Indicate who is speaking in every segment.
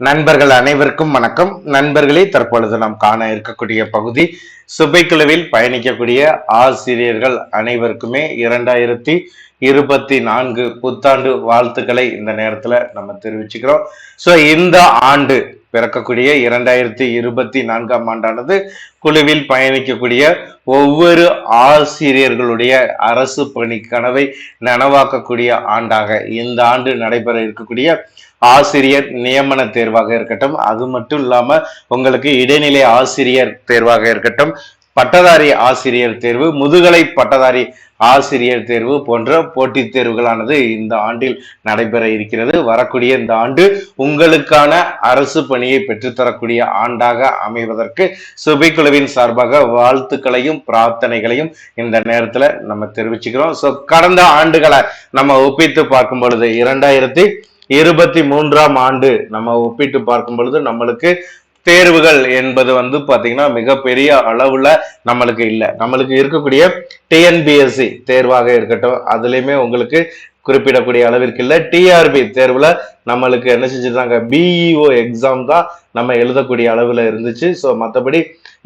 Speaker 1: நண்பர்கள் அனைவருக்கும் வணக்கம். நண்பர்களே தற்பொழுது நாம் காண இருக்கக்கூடிய பகுதி சுபைக்குழுவில் பயணிக்கக்கூடிய ஆசிரியர்கள் அனைவருக்குமே இரண்டாயிரத்தி இருபத்தி நான்கு புத்தாண்டு வாழ்த்துக்களை இந்த நேரத்துல நம்ம தெரிவிச்சுக்கிறோம். சோ இந்த ஆண்டு பிறக்கக்கூடிய இரண்டாயிரத்தி இருபத்தி நான்காம் ஆண்டானது குழுவில் பயணிக்கக்கூடிய ஒவ்வொரு ஆசிரியர்களுடைய அரசு பணி கனவை நனவாக்கக்கூடிய ஆண்டாக இந்த ஆண்டு நடைபெற இருக்கக்கூடிய ஆசிரியர் நியமன தேர்வாக இருக்கட்டும் அது மட்டும் இல்லாம உங்களுக்கு இடைநிலை ஆசிரியர் தேர்வாக இருக்கட்டும் பட்டதாரி ஆசிரியர் தேர்வு முதுகலை பட்டதாரி ஆசிரியர் தேர்வு போன்ற போட்டித் தேர்வுகளானது இந்த ஆண்டில் நடைபெற இருக்கிறது. வரக்கூடிய இந்த ஆண்டு உங்களுக்கான அரசு பணியை பெற்றுத்தரக்கூடிய ஆண்டாக அமைவதற்கு சுபைக்குழுவின் சார்பாக வாழ்த்துக்களையும் பிரார்த்தனைகளையும் இந்த நேரத்துல நம்ம தெரிவிச்சுக்கிறோம். ஸோ கடந்த ஆண்டுகளை நம்ம ஒப்பித்து பார்க்கும் பொழுது இரண்டாயிரத்தி இருபத்தி மூன்றாம் ஆண்டு நம்ம ஒப்பிட்டு பார்க்கும் பொழுது நம்மளுக்கு தேர்வுகள் என்பது வந்து பாத்தீங்கன்னா மிகப்பெரிய அளவுல நம்மளுக்கு இல்லை. நம்மளுக்கு இருக்கக்கூடிய டிஎன்பிஎஸ்சி தேர்வாக இருக்கட்டும் அதுலயுமே உங்களுக்கு குறிப்பிடக்கூடிய அளவிற்கு இல்லை. டிஆர்பி தேர்வில் நம்மளுக்கு என்ன செஞ்சிருந்தாங்க பிஇஓ எக்ஸாம் தான் நம்ம எழுதக்கூடிய அளவில் இருந்துச்சு. ஸோ மற்றபடி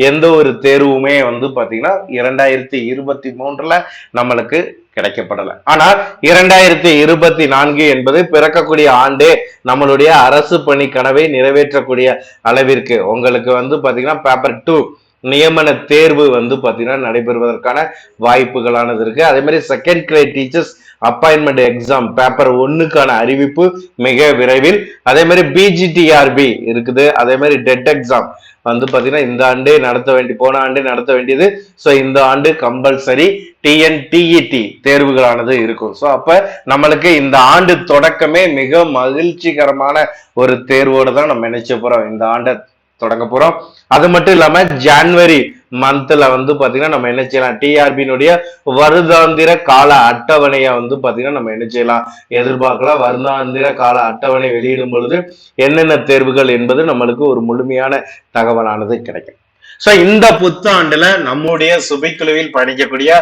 Speaker 1: எந்த ஒரு தேர்வுமே வந்து பார்த்தீங்கன்னா இரண்டாயிரத்தி இருபத்தி மூன்றில் நம்மளுக்கு கிடைக்கப்படலை. ஆனால் இரண்டாயிரத்தி இருபத்தி நான்கு என்பது பிறக்கக்கூடிய ஆண்டே நம்மளுடைய அரசு பணி கனவை நிறைவேற்றக்கூடிய அளவிற்கு. உங்களுக்கு வந்து பார்த்தீங்கன்னா பேப்பர் டூ நியமன தேர்வு வந்து பார்த்தீங்கன்னா நடைபெறுவதற்கான வாய்ப்புகளானது இருக்கு. அதே மாதிரி second grade teachers appointment exam paper ஒன்னுக்கான அறிவிப்பு மிக விரைவில். அதே மாதிரி பிஜிடிஆர்பி இருக்குது. அதே மாதிரி டெட் எக்ஸாம் வந்து பாத்தீங்கன்னா இந்த ஆண்டே நடத்த வேண்டி போன ஆண்டே நடத்த வேண்டியது. ஸோ இந்த ஆண்டு கம்பல்சரி டிஎன்டிஇடி தேர்வுகளானது இருக்கும். ஸோ அப்ப நம்மளுக்கு இந்த ஆண்டு தொடக்கமே மிக மகிழ்ச்சிகரமான ஒரு தேர்வோடு தான் நம்ம நினைச்ச போறோம். இந்த ஆண்டை தொடங்க போறோம். அது மட்டும் இல்லாம ஜான்வரி மந்த்ல வந்து பாத்தீங்கன்னா நம்ம என்ன செய்யலாம்? டிஆர்பியினுடைய வருடாந்திர கால அட்டவணையை வந்து பாத்தீங்கன்னா நம்ம என்ன செய்யலாம்? எதிர்பார்க்கலாம். வருடாந்திர கால அட்டவணை வெளியிடும் பொழுது என்னென்ன தேர்வுகள் என்பது நம்மளுக்கு ஒரு முழுமையான தகவலானது கிடைக்கும். சோ இந்த புத்தாண்டுல நம்முடைய சுபைக்குழுவில் பணிக்கக்கூடிய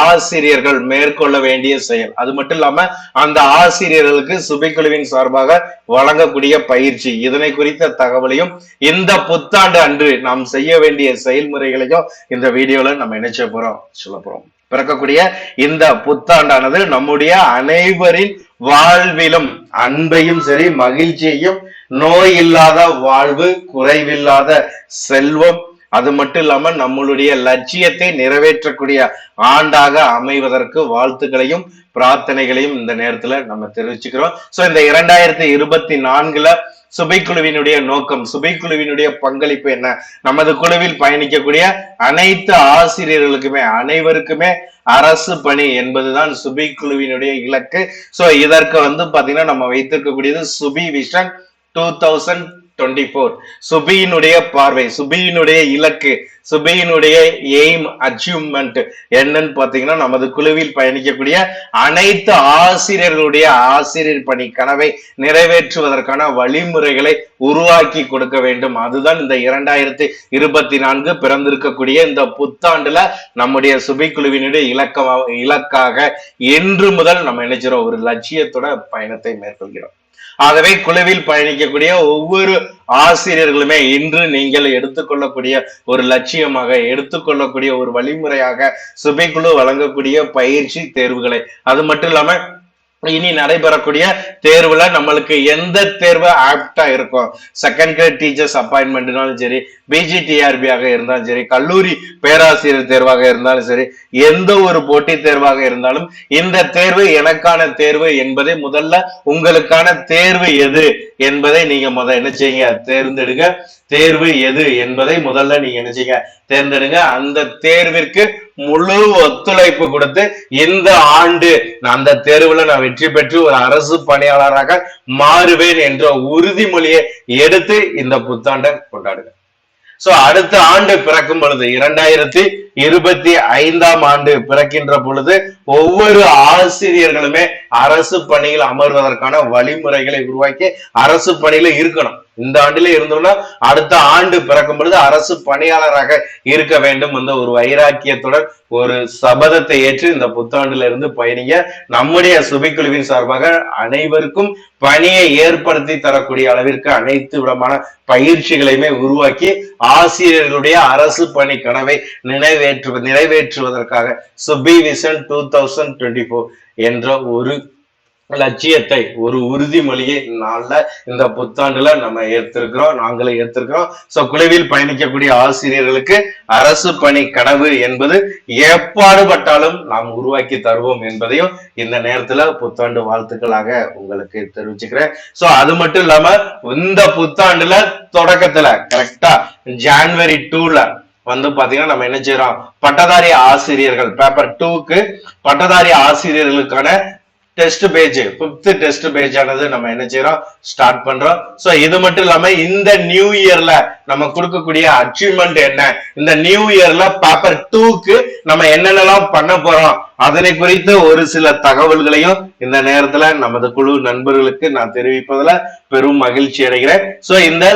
Speaker 1: ஆசிரியர்கள் மேற்கொள்ள வேண்டிய செயல். அது மட்டும் இல்லாம அந்த ஆசிரியர்களுக்கு சுபைக்குழுவின் சார்பாக வழங்கக்கூடிய பயிற்சி. இதனை குறித்த தகவலையும் இந்த புத்தாண்டு அன்று நாம் செய்ய வேண்டிய செயல்முறைகளையும் இந்த வீடியோல நம்ம நினைச்ச போறோம் சொல்ல போறோம். பிறக்கக்கூடிய இந்த புத்தாண்டானது நம்முடைய அனைவரின் வாழ்விலும் அன்பையும் சரி மகிழ்ச்சியையும் நோய் இல்லாத வாழ்வு குறைவில்லாத செல்வம் அது மட்டும் இல்லாம நம்மளுடைய லட்சியத்தை நிறைவேற்றக்கூடிய ஆண்டாக அமைவதற்கு வாழ்த்துக்களையும் பிரார்த்தனைகளையும் இந்த நேரத்துல நம்ம தெரிவிச்சுக்கிறோம். சோ இந்த இரண்டாயிரத்தி இருபத்தி நான்குல சுபைக்குழுவினுடைய நோக்கம் சுபைக்குழுவினுடைய பங்களிப்பு என்ன? நமது குழுவில் பயணிக்கக்கூடிய அனைத்து ஆசிரியர்களுக்குமே அனைவருக்குமே அரசு பணி என்பதுதான் சுபி குழுவினுடைய இலக்கு. சோ இதற்கு வந்து பாத்தீங்கன்னா நம்ம வைத்திருக்கக்கூடியது Subi vision two thousand twenty four சுபியினுடைய பார்வை சுபியினுடைய இலக்கு சுபியினுடைய எய்ம் அச்சீவ்மெண்ட் என்னன்னு பார்த்தீங்கன்னா நமது குழுவில் பயணிக்கக்கூடிய அனைத்து ஆசிரியர்களுடைய ஆசிரியர் பணி கனவை நிறைவேற்றுவதற்கான வழிமுறைகளை உருவாக்கி கொடுக்க வேண்டும். அதுதான் இந்த இரண்டாயிரத்தி இருபத்தி நான்கு பிறந்திருக்கக்கூடிய இந்த புத்தாண்டுல நம்முடைய சுபை குழுவினுடைய இலக்க இலக்காக என்று முதல் நம்ம நினைச்சிரோம் ஒரு லட்சியத்தோட பயணத்தை மேற்கொள்கிறோம். ஆகவே குழுவில் பயணிக்கக்கூடிய ஒவ்வொரு ஆசிரியர்களுமே இன்று நீங்கள் எடுத்துக்கொள்ளக்கூடிய ஒரு லட்சியமாக எடுத்துக்கொள்ளக்கூடிய ஒரு வழிமுறையாக சுபைக்குழு வழங்கக்கூடிய பயிற்சி தேர்வுகளை. அது மட்டும் இல்லாம இனி நடைபெறக்கூடிய தேர்வுல நம்மளுக்கு எந்த தேர்வு ஆப்டா இருக்கும் செகண்ட் கிரேட் டீச்சர்ஸ் அப்பாயின்மெண்ட்னாலும் சரி பிஜிடிஆர்பியாக இருந்தாலும் சரி கல்லூரி பேராசிரியர் தேர்வாக இருந்தாலும் சரி எந்த ஒரு போட்டி தேர்வாக இருந்தாலும் இந்த தேர்வு எனக்கான தேர்வு என்பதை முதல்ல உங்களுக்கான தேர்வு எது என்பதை நீங்க முதல் என்ன செய்யுங்க தேர்ந்தெடுங்க. தேர்வு எது என்பதை முதல்ல நீங்க என்ன செய்யுங்க தேர்ந்தெடுங்க. அந்த தேர்விற்கு முழு ஒத்துழைப்பு கொடுத்து இந்த ஆண்டு அந்த தேர்வுல நான் வெற்றி பெற்று ஒரு அரசு பணியாளராக மாறுவேன் என்ற உறுதிமொழியை எடுத்து இந்த புத்தாண்டை கொண்டாடுங்க சோ அடுத்த ஆண்டு பிறக்கும் பொழுது இரண்டாயிரத்தி இருபத்தி ஐந்தாம் ஆண்டு பிறக்கின்ற பொழுது ஒவ்வொரு ஆசிரியர்களுமே அரசு பணியில் அமர்வதற்கான வழிமுறைகளை உருவாக்கி அரசு பணியில இருக்கணும். இந்த ஆண்டில இருந்தோம்னா அடுத்த ஆண்டு பிறக்கும் பொழுது அரசு பணியாளராக இருக்க வேண்டும் என்ற ஒரு வைராக்கியத்துடன் ஒரு சபதத்தை ஏற்று இந்த புத்தாண்டுல இருந்து பயணிங்க. நம்முடைய சுபிக்குழுவின் சார்பாக அனைவருக்கும் பணியை ஏற்படுத்தி தரக்கூடிய அளவிற்கு அனைத்து விதமான பயிற்சிகளையுமே உருவாக்கி ஆசிரியர்களுடைய அரசு பணி கனவை நிறைவேற்று நிறைவேற்றுவதற்காக. Subi vision two thousand twenty four என்ற ஒரு லட்சியத்தை ஒரு உறுதிமொழியை நாள்ல இந்த புத்தாண்டுல நம்ம ஏற்றிருக்கிறோம் நாங்களே ஏற்றிருக்கிறோம் ஸோ குழுவில் பயணிக்கக்கூடிய ஆசிரியர்களுக்கு அரசு பணி கனவு என்பது எப்பாடுபட்டாலும் நாம் உருவாக்கி தருவோம் என்பதையும் இந்த நேரத்துல புத்தாண்டு வாழ்த்துக்களாக உங்களுக்கு தெரிவிச்சுக்கிறேன். சோ அது மட்டும் இல்லாம இந்த புத்தாண்டுல தொடக்கத்துல கரெக்டா ஜான்வரி டூல வந்து பாத்தீங்கன்னா நம்ம என்ன செய்யறோம்? பட்டதாரி ஆசிரியர்கள் பேப்பர் டூக்கு பட்டதாரி ஆசிரியர்களுக்கான test page fifth test page ஆனது நம்ம என்ன செய்யறோம்? ஸ்டார்ட் பண்றோம். சோ இது மட்டும் இல்லாம இந்த நியூ இயர்ல நம்ம கொடுக்கக்கூடிய அச்சீவ்மெண்ட் என்ன? இந்த நியூ இயர்ல பேப்பர் டூக்கு நம்ம என்னென்னலாம் பண்ண போறோம்? அதனை குறித்து ஒரு சில தகவல்களையும் இந்த நேரத்துல நமது குழு நண்பர்களுக்கு நான் தெரிவிப்பதுல பெரும் மகிழ்ச்சி அடைகிறேன். சோ இந்த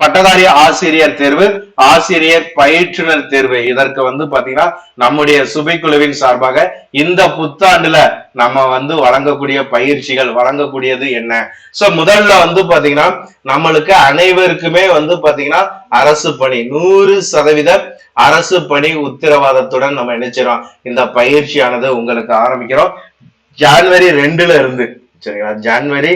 Speaker 1: பட்டதாரி ஆசிரியர் தேர்வு ஆசிரியர் பயிற்றுனர் தேர்வு. இதற்கு வந்து பாத்தீங்கன்னா நம்முடைய சுபைக்குழுவின் சார்பாக இந்த புத்தாண்டுல நம்ம வந்து வழங்கக்கூடிய பயிற்சிகள் வழங்கக்கூடியது என்ன? சோ முதல்ல வந்து பாத்தீங்கன்னா நம்மளுக்கு அனைவருக்குமே வந்து பாத்தீங்கன்னா அரசு பணி நூறு சதவீத அரசு பணி உத்தரவாதத்துடன் நம்ம நினைச்சிடோம் இந்த பயிற்சியானது உங்களுக்கு ஆரம்பிக்கிறோம். ஜான்வரி ரெண்டுல இருந்து சரிங்களா? ஜான்வரி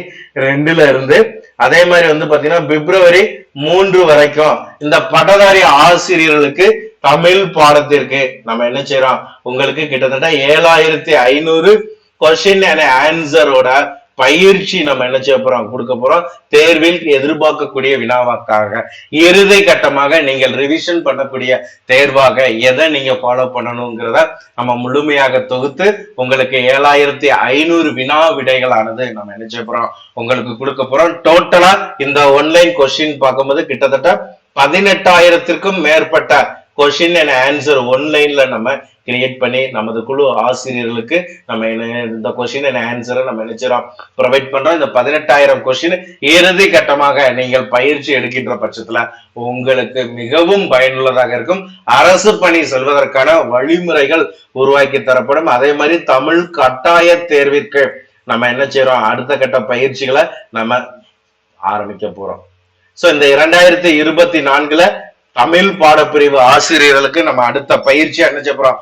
Speaker 1: ரெண்டுல இருந்து அதே மாதிரி வந்து பாத்தீங்கன்னா பிப்ரவரி மூன்று வரைக்கும் இந்த பட்டதாரி ஆசிரியர்களுக்கு தமிழ் பாடத்திற்கு நம்ம என்ன செய்யறோம் உங்களுக்கு கிட்டத்தட்ட ஏழாயிரத்தி ஐநூறு கொஸ்டின் அண்ட் ஆன்சரோட பயிற்சி நம்ம என்ன செய்ய போறோம்? கொடுக்க போறோம். தேர்வில் எதிர்பார்க்கக்கூடிய வினாவாக்காக இறுதி கட்டமாக நீங்கள் ரிவிஷன் பண்ணக்கூடிய தேர்வாக எதை நீங்க ஃபாலோ பண்ணணுங்கிறத நம்ம முழுமையாக தொகுத்து உங்களுக்கு ஏழாயிரத்தி ஐநூறு வினா விடைகளானது நம்ம என்ன செய்ய போறோம்? உங்களுக்கு கொடுக்க போறோம். டோட்டலா இந்த ஒன்லைன் கொஸ்டின் பார்க்கும்போது கிட்டத்தட்ட பதினெட்டாயிரத்திற்கும் மேற்பட்ட கொஷின் அண்ட் ஆன்சர் ஒன்லைன்ல நம்ம கிரியேட் பண்ணி நமது குழு ஆசிரியர்களுக்கு நம்ம என்ன இந்த கொஸ்டின் அண்ட் ஆன்சரை நம்ம நினைச்சிரோம் ப்ரொவைட் பண்றோம். இந்த பதினெட்டாயிரம் கொஸ்டின் இறுதி கட்டமாக நீங்கள் பயிற்சி எடுக்கின்ற பட்சத்துல உங்களுக்கு மிகவும் பயனுள்ளதாக இருக்கும். அரசு பணி செல்வதற்கான வழிமுறைகள் உருவாக்கி தரப்படும். அதே மாதிரி தமிழ் கட்டாய தேர்விற்கு நம்ம என்ன செய்யறோம்? அடுத்த கட்ட பயிற்சிகளை நம்ம ஆரம்பிக்க போறோம். சோ இந்த இரண்டாயிரத்தி இருபத்தி நான்குல தமிழ் பாடப்பிரிவு ஆசிரியர்களுக்கு நம்ம அடுத்த பயிற்சி என்ன செய்ய போறோம்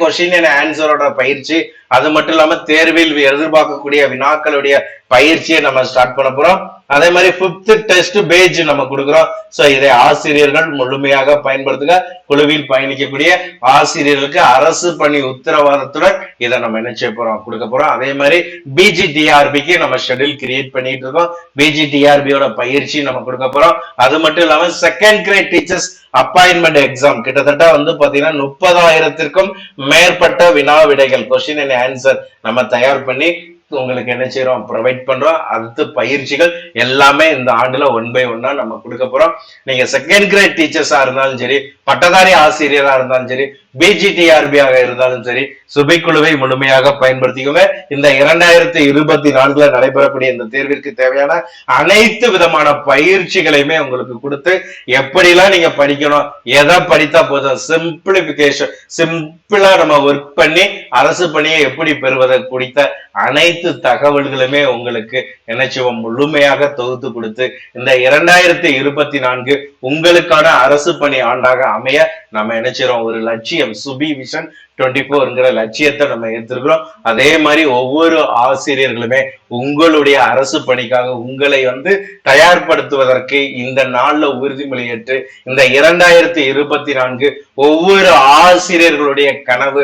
Speaker 1: கொஸ்டின் அண்ட் ஆன்சரோட பயிற்சி. அது மட்டும் இல்லாம தேர்வில் எதிர்பார்க்கக்கூடிய வினாக்களுடைய பயிற்சியை நம்ம ஸ்டார்ட் பண்ண போறோம். அதே மாதிரி பிப்த் டெஸ்ட் பேஜ் நம்ம கொடுக்குறோம். சோ இதை ஆசிரியர்கள் முழுமையாக பயன்படுத்துங்க. குழுவில் பயணிக்கக்கூடிய ஆசிரியர்களுக்கு அரசு பணி உத்தரவாதத்துடன் இதை நம்ம என்ன செய்ய போறோம்? கொடுக்க போறோம். அதே மாதிரி பிஜிடிஆர்பிக்கு நம்ம ஷெடியூல் கிரியேட் பண்ணிட்டு இருக்கோம். பிஜிடிஆர்பியோட பயிற்சி நம்ம கொடுக்க போறோம். அது மட்டும் இல்லாம second grade teachers appointment exam கிட்டத்தட்ட வந்து பாத்தீங்கன்னா முப்பதாயிரத்திற்கும் மேற்பட்ட வினா விடைகள் கொஸ்டின் அண்ட் ஆன்சர் நம்ம தயார் பண்ணி உங்களுக்கு என்ன செய்யறோம் ப்ரொவைட் பண்றோம். அடுத்து பயிற்சிகள் எல்லாமே இந்த ஆண்டுல ஒன் பை ஒன்னா நம்ம கொடுக்க போறோம். நீங்க செகண்ட் கிரேட் டீச்சர்ஸா இருந்தாலும் சரி பட்டதாரி ஆசிரியரா இருந்தாலும் சரி பிஜிடிஆர்பியாக இருந்தாலும் சரி சுபைக்குழுவை முழுமையாக பயன்படுத்திக்கோங்க. இந்த இரண்டாயிரத்தி இருபத்தி நான்குல நடைபெறக்கூடிய இந்த தேர்விற்கு தேவையான அனைத்து விதமான பயிற்சிகளையுமே உங்களுக்கு கொடுத்து எப்படிலாம் நீங்க படிக்கணும் எதை படித்தா போதும் சிம்பிளிபிகேஷன் சிம்பிளா நம்ம ஒர்க் பண்ணி அரசு பணியை எப்படி பெறுவதை குறித்த அனைத்து தகவல்களுமே உங்களுக்கு என்ன முழுமையாக தொகுத்து கொடுத்து இந்த இரண்டாயிரத்தி இருபத்தி நான்கு உங்களுக்கான அரசு பணி ஆண்டாக அமைய நம்ம என்ன செய்யறோம் ஒரு லட்சியம் சுபி விஷன் டுவெண்ட்டி ஃபோருங்கிற லட்சியத்தை நம்ம எடுத்திருக்கிறோம். அதே மாதிரி ஒவ்வொரு ஆசிரியர்களுமே உங்களுடைய அரசு பணிக்காக உங்களை வந்து தயார்படுத்துவதற்கு இந்த நாள்ல உறுதிமொழி ஏற்று இந்த இரண்டாயிரத்தி இருபத்தி நான்கு ஒவ்வொரு ஆசிரியர்களுடைய கனவு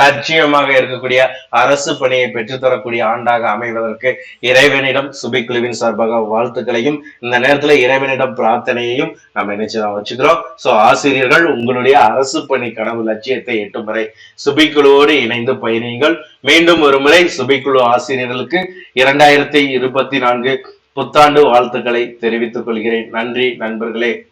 Speaker 1: லட்சியமாக இருக்கக்கூடிய அரசு பணியை பெற்றுத்தரக்கூடிய ஆண்டாக அமைவதற்கு இறைவனிடம் சுபிக்குழுவின் சார்பாக வாழ்த்துக்களையும் இந்த நேரத்துல இறைவனிடம் பிரார்த்தனையையும் நம்ம நினைச்சுதான் வச்சுக்கிறோம். சோ ஆசிரியர்கள் உங்களுடைய அரசு பணி கனவு லட்சியத்தை எட்டும் வரை சுபிக்குழுவோடு இணைந்து பயணியுங்கள். மீண்டும் ஒரு முறை சுபிக்குழு ஆசிரியர்களுக்கு இரண்டாயிரத்தி இருபத்தி நான்கு புத்தாண்டு வாழ்த்துக்களை தெரிவித்துக் கொள்கிறேன். நன்றி நண்பர்களே.